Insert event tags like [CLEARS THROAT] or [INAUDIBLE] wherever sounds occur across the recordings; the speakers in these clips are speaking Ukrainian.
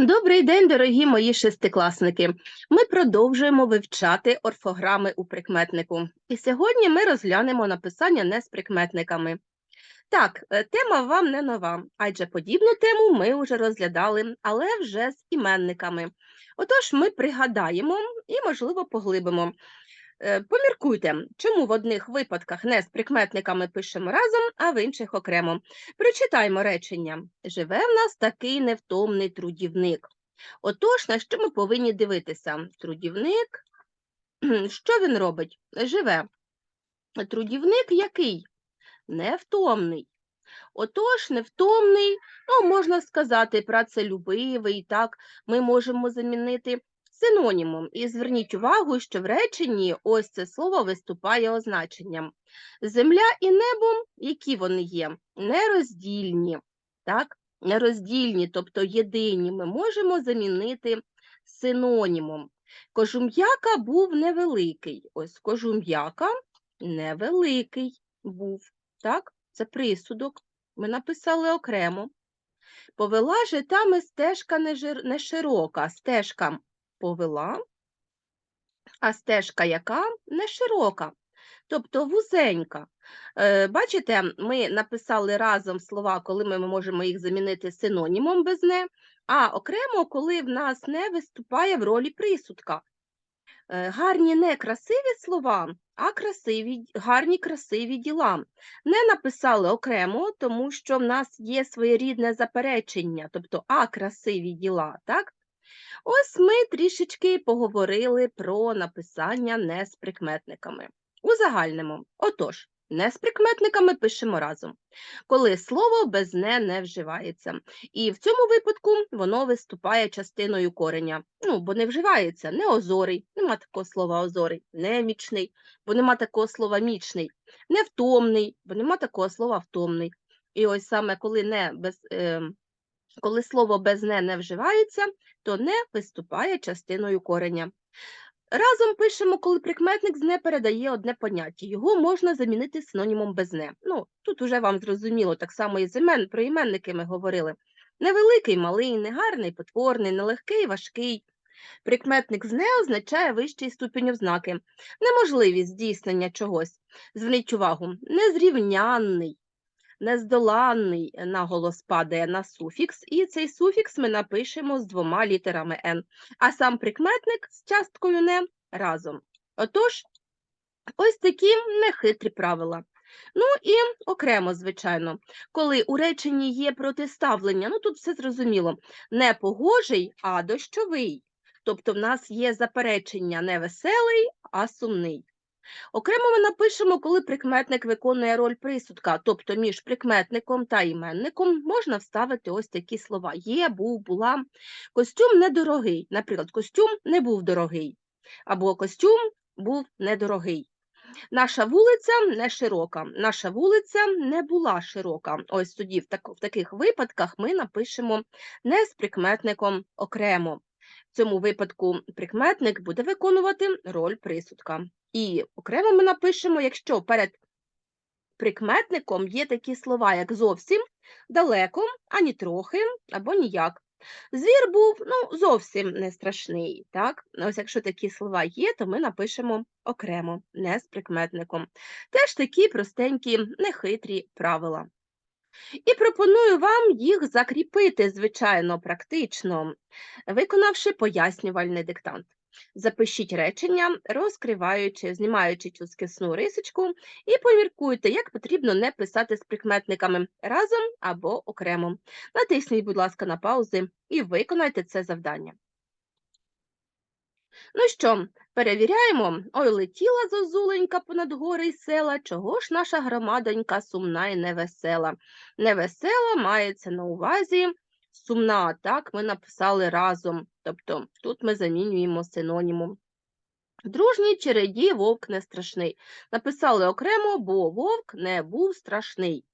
Добрий день, дорогі мої шестикласники. Ми продовжуємо вивчати орфограми у прикметнику. І сьогодні ми розглянемо написання не з прикметниками. Так, е, тема вам не нова, адже подібну тему ми вже розглядали, але вже з іменниками. Отож, ми пригадаємо і, можливо, поглибимо. Е, Поміркуйте, чому в одних випадках не з прикметниками пишемо разом, а в інших окремо. Прочитаймо речення. Живе в нас такий невтомний трудівник. Отож, на що ми повинні дивитися? Трудівник, [CLEARS THROAT] що він робить? Живе. Трудівник який? Невтомний. Отож, невтомний, ну, можна сказати, працелюбивий, так, ми можемо замінити синонімом. І зверніть увагу, що в реченні ось це слово виступає означенням. Земля і небо, які вони є? Нероздільні. Так? Нероздільні, тобто єдині, ми можемо замінити синонімом. Кожум'яка був невеликий. Ось кожум'яка невеликий був. Так? Це присудок. Ми написали окремо. Повела житами стежка не, широка. Стежка повела, а стежка яка не широка, тобто вузенька. Е, Бачите, ми написали разом слова, коли ми можемо їх замінити синонімом без не, а окремо, коли в нас не виступає в ролі присудка. Е, Гарні не красиві слова, а красиві, гарні красиві діла. Не написали окремо, тому що в нас є своєрідне заперечення, тобто а красиві діла, так? Ось ми трішечки поговорили про написання не з прикметниками. Узагальнимо. Отож, не з прикметниками пишемо разом, коли слово без не не вживається. І в цьому випадку воно виступає частиною кореня. Ну, бо не вживається не озорий, нема такого слова озорий, немічний, бо нема такого слова мічний, невтомний, бо нема такого слова втомний. І ось саме коли не без. Е, коли слово без не не вживається, то не виступає частиною кореня. Разом пишемо, коли прикметник з не передає одне поняття. Його можна замінити синонімом без не. Ну, тут уже вам зрозуміло, так само і з імен, про іменники ми говорили. Невеликий, малий, негарний, потворний, нелегкий, важкий. Прикметник з не означає вищий ступінь ознаки, неможливість здійснення чогось. Зверніть увагу, незрівнянний, нездоланний наголос падає на суфікс, і цей суфікс ми напишемо з двома літерами Н, а сам прикметник з часткою не разом. Отож, ось такі нехитрі правила. Ну і окремо, звичайно, коли у реченні є протиставлення, ну тут все зрозуміло, не погожий, а дощовий. Тобто в нас є заперечення не веселий, а сумний. Окремо ми напишемо, коли прикметник виконує роль присудка, тобто між прикметником та іменником можна вставити ось такі слова: є, був, була. Костюм недорогий. Наприклад, костюм не був дорогий, або костюм був недорогий. Наша вулиця не широка, наша вулиця не була широка. Ось тоді в, таких випадках ми напишемо не з прикметником окремо. В цьому випадку прикметник буде виконувати роль присудка. І окремо ми напишемо, якщо перед прикметником є такі слова, як зовсім, далеко, ані трохи або ніяк. Звір був ну, зовсім не страшний. Так? Ось якщо такі слова є, то ми напишемо окремо, не з прикметником. Теж такі простенькі, нехитрі правила. І пропоную вам їх закріпити, звичайно, практично, виконавши пояснювальний диктант. Запишіть речення, розкриваючи, знімаючи цю скисну рисочку, і поміркуйте, як потрібно не писати з прикметниками разом або окремо. Натисніть, будь ласка, на паузи і виконайте це завдання. Ну що, перевіряємо. Ой, летіла зозуленька понад гори й села, чого ж наша громадонька сумна і невесела. Невесела мається на увазі сумна, так, ми написали разом, тобто тут ми замінюємо синонімом. Дружній череді вовк не страшний. Написали окремо, бо вовк не був страшний.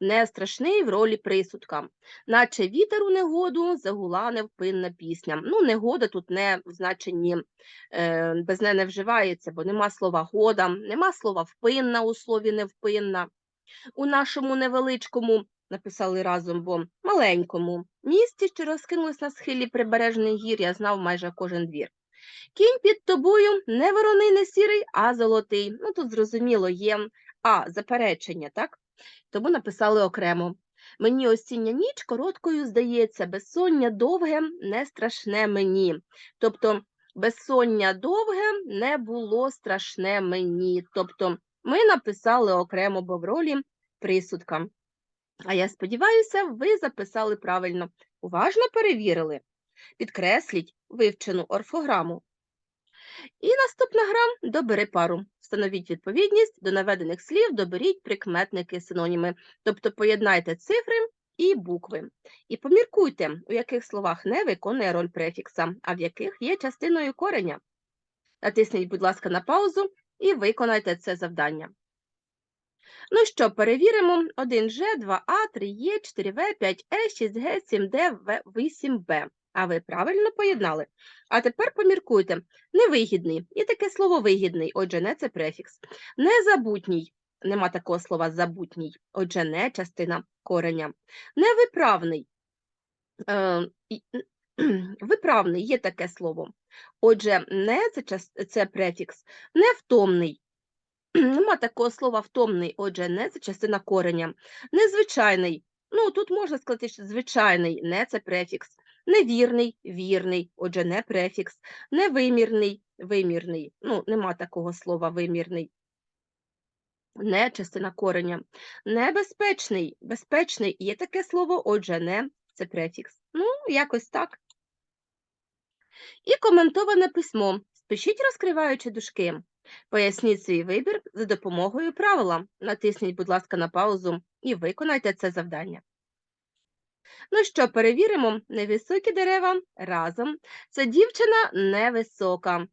Не страшний в ролі присудка. Наче вітер у негоду загула невпинна пісня. Ну, негода тут не в значенні е, без не не вживається, бо нема слова года, нема слова впинна у слові невпинна. У нашому невеличкому написали разом, бо маленькому місті, що розкинулось на схилі прибережних гір, я знав майже кожен двір. Кінь під тобою не вороний, не сірий, а золотий. Ну тут зрозуміло є а заперечення, так? Тому написали окремо. Мені осіння ніч короткою здається, безсоння довге не страшне мені. Тобто безсоння довге не було страшне мені. Тобто ми написали окремо, бо в ролі присудка. А я сподіваюся, ви записали правильно. Уважно перевірили. Підкресліть вивчену орфограму. І наступна гра добери пару. Встановіть відповідність до наведених слів, доберіть прикметники, синоніми. Тобто поєднайте цифри і букви. І поміркуйте, у яких словах не виконує роль префікса, а в яких є частиною кореня. Натисніть, будь ласка, на паузу і виконайте це завдання. Ну що, перевіримо 1G, 2А, 3Е, 4В, 5Е, 6Г, 7Д, В, 8Б. А ви правильно поєднали. А тепер поміркуйте. Невигідний. Є таке слово вигідний, отже, не це префікс. Незабутній. Нема такого слова забутній, отже, не частина кореня. Невиправний. Е, Виправний є таке слово. Отже, не це, це префікс. Невтомний. Нема такого слова втомний, отже, не це частина кореня. Незвичайний. Ну, тут можна сказати, що звичайний, не це префікс. Невірний, вірний, отже, не префікс. Невимірний, вимірний. Ну, нема такого слова вимірний. Не частина кореня. Небезпечний, безпечний. Є таке слово, отже, не це префікс. Ну, якось так. І коментоване письмо. Спишіть, розкриваючи дужки. Поясніть свій вибір за допомогою правила. Натисніть, будь ласка, на паузу і виконайте це завдання. Ну що, перевіримо невисокі дерева разом. Це дівчина невисока.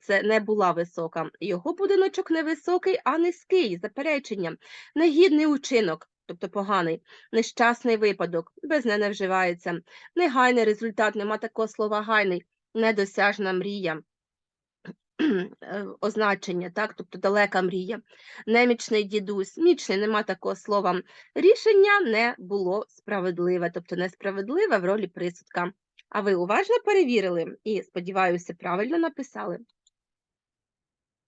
Це не була висока. Його будиночок невисокий, а низький. Заперечення. Негідний учинок, тобто поганий, нещасний випадок, без не не вживається. Негайний результат, нема такого слова гайний, недосяжна мрія. Е, Означення, так, тобто далека мрія, немічний дідусь, мічний, нема такого слова. Рішення не було справедливе, тобто несправедливе в ролі присудка. А ви уважно перевірили і, сподіваюся, правильно написали.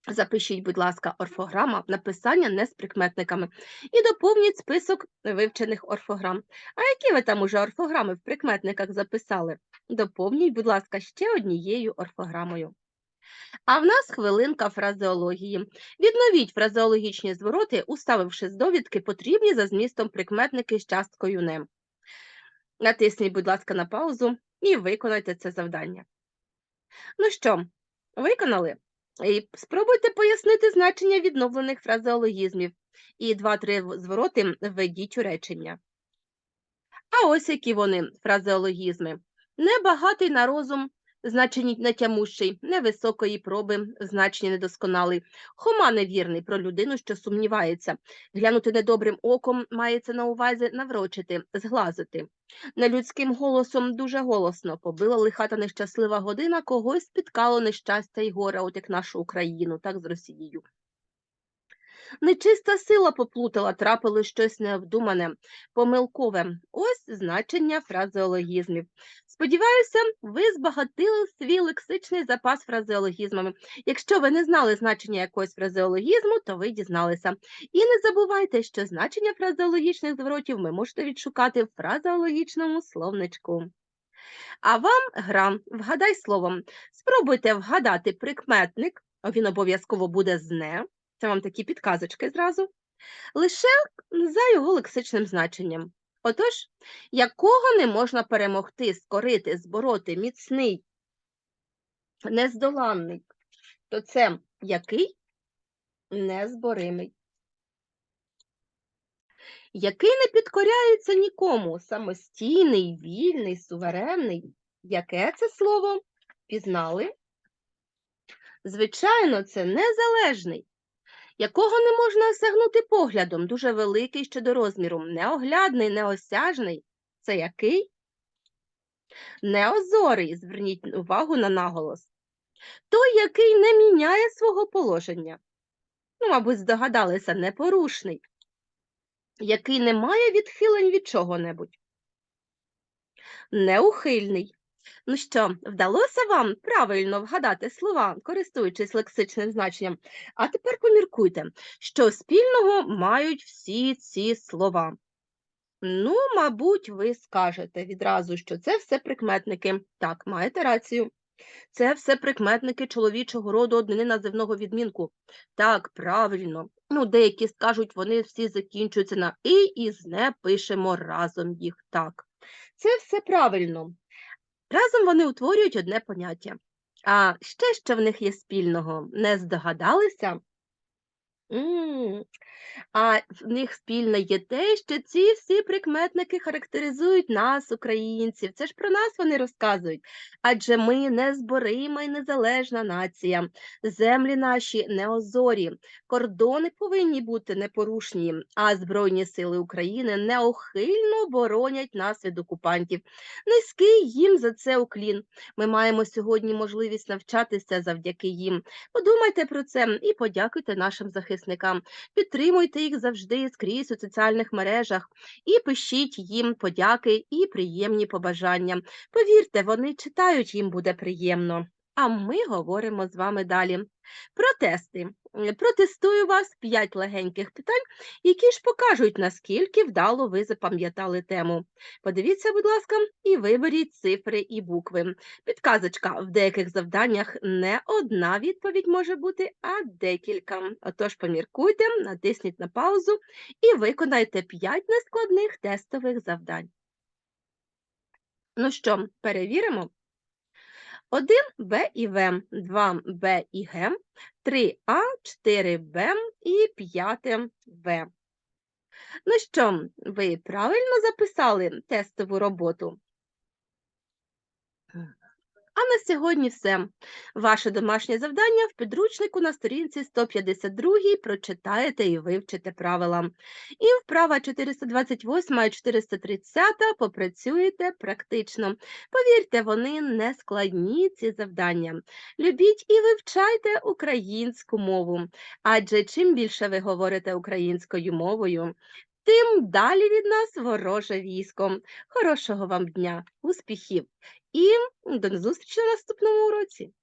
Запишіть, будь ласка, орфограма написання не з прикметниками і доповніть список вивчених орфограм. А які ви там уже орфограми в прикметниках записали? Доповніть, будь ласка, ще однією орфограмою. А в нас хвилинка фразеології. Відновіть фразеологічні звороти, уставивши з довідки потрібні за змістом прикметники з часткою «не». Натисніть, будь ласка, на паузу і виконайте це завдання. Ну що, виконали? І спробуйте пояснити значення відновлених фразеологізмів і два-три звороти введіть у речення. А ось які вони фразеологізми. Небагатий на розум, значення нетямущий, невисокої проби, значення недосконалий, хома невірний про людину, що сумнівається, глянути недобрим оком мається на увазі наврочити, зглазити. Нелюдським голосом дуже голосно побила лиха та нещаслива година, когось спіткало нещастя й горе, от як нашу Україну, так з Росією. Нечиста сила поплутала, трапило щось необдумане, помилкове. Ось значення фразеологізмів. Сподіваюся, ви збагатили свій лексичний запас фразеологізмами. Якщо ви не знали значення якогось фразеологізму, то ви дізналися. І не забувайте, що значення фразеологічних зворотів ви можете відшукати в фразеологічному словничку. А вам гра «Вгадай словом». Спробуйте вгадати прикметник, він обов'язково буде з «не», це вам такі підказочки зразу, лише за його лексичним значенням. Отож, якого не можна перемогти, скорити, збороти, міцний, нездоланний, то це який незборимий. Який не підкоряється нікому, самостійний, вільний, суверенний. Яке це слово? Пізнали? Звичайно, це незалежний, якого не можна осягнути поглядом, дуже великий щодо розміру, неоглядний, неосяжний. Це який? Неозорий, зверніть увагу на наголос. Той, який не міняє свого положення. Ну, мабуть, здогадалися, непорушний, який не має відхилень від чого-небудь. неухильний. Ну що, вдалося вам правильно вгадати слова, користуючись лексичним значенням? А тепер поміркуйте, що спільного мають всі ці слова. Ну, мабуть, ви скажете відразу, що це все прикметники. Так, маєте рацію. Це все прикметники чоловічого роду однини називного відмінку. Так, правильно. Ну, деякі скажуть, вони всі закінчуються на і і з не пишемо разом їх. Так. Це все правильно. Разом вони утворюють одне поняття. А ще що в них є спільного? Не здогадалися? А в них спільне є те, що ці всі прикметники характеризують нас, українців. Це ж про нас вони розказують. Адже ми незборима і незалежна нація, землі наші неозорі, кордони повинні бути непорушні, а Збройні сили України неохильно боронять нас від окупантів. Низький їм за це уклін. Ми маємо сьогодні можливість навчатися завдяки їм. Подумайте про це і подякуйте нашим захисникам. Підтримуйте їх завжди скрізь у соціальних мережах і пишіть їм подяки і приємні побажання. Повірте, вони читають, їм буде приємно. А ми говоримо з вами далі. Про тести. Е, Протестую вас 5 легеньких питань, які ж покажуть, наскільки вдало ви запам'ятали тему. Подивіться, будь ласка, і виберіть цифри і букви. Підказочка в деяких завданнях не одна відповідь може бути, а декілька. Отож, поміркуйте, натисніть на паузу і виконайте 5 нескладних тестових завдань. Ну що, перевіримо? 1 Б і В, 2 Б і Г, 3 А, 4 Б і 5 В. Ну що, ви правильно записали тестову роботу? А на сьогодні все. Ваше домашнє завдання в підручнику на сторінці 152 прочитаєте і вивчите правила. І вправа 428 і 430 попрацюєте практично. Повірте, вони не складні ці завдання. Любіть і вивчайте українську мову. Адже чим більше ви говорите українською мовою, тим далі від нас вороже військо. Хорошого вам дня, успіхів! І до зустрічі на наступному уроці!